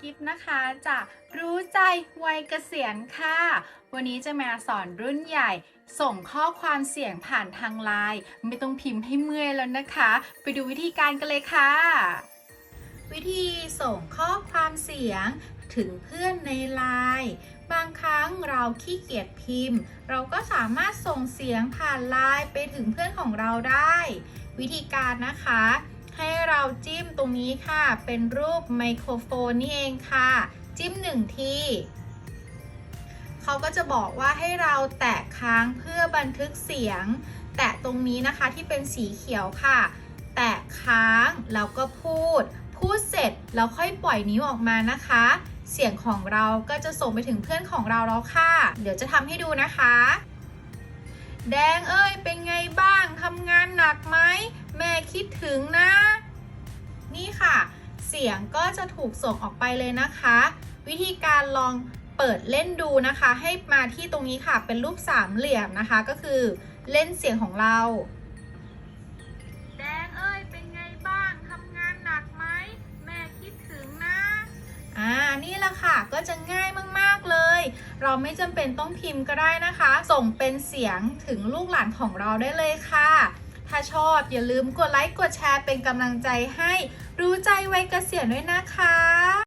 กิฟนะคะจากรู้ใจวัยเกษียณค่ะ วันนี้จะมาสอนรุ่นใหญ่ ส่งข้อความเสียงผ่านทางไลน์ไม่ต้องพิมพ์ให้เมื่อยแล้วนะคะ ไปดูวิธีการกันเลยค่ะ วิธีส่งข้อความเสียงถึงเพื่อนในไลน์บางครั้งเราขี้เกียจพิมพ์ เราก็สามารถส่งเสียงผ่านไลน์ไปถึงเพื่อนของเราได้ วิธีการนะคะ ให้เราจิ้มตรงนี้ค่ะ เป็นรูปไมโครโฟนนี่เองค่ะ จิ้มหนึ่งทีเขาก็จะบอกว่าให้เราแตะค้างเพื่อบันทึกเสียง แตะตรงนี้นะคะที่เป็นสีเขียวค่ะ แตะค้างแล้วก็พูด พูดเสร็จแล้วค่อยปล่อยนิ้วออกมานะคะ เสียงของเราก็จะส่งไปถึงเพื่อนของเราแล้วค่ะ เดี๋ยวจะทำให้ดูนะคะ แดงเอ้ยเป็นไงบ้างทำงานหนักไหมแม่คิดถึงนะนี่ค่ะ เสียงก็จะถูกส่งออกไปเลยนะคะ วิธีการลองเปิดเล่นดูนะคะ ให้มาที่ตรงนี้ค่ะเป็นรูปสามเหลี่ยมนะคะ ก็คือเล่นเสียงของเราแดงเอ้ยเป็นไงบ้างทำงานหนักไหมแม่คิดถึงนะอ่านี่แหละค่ะก็จะง่ายมากๆเลย เราไม่จำเป็นต้องพิมพ์ก็ได้นะคะ ส่งเป็นเสียงถึงลูกหลานของเราได้เลยค่ะ ถ้าชอบอย่าลืมกดไลค์กดแชร์เป็นกำลังใจให้ รู้ใจวัยเกษียณด้วยนะคะ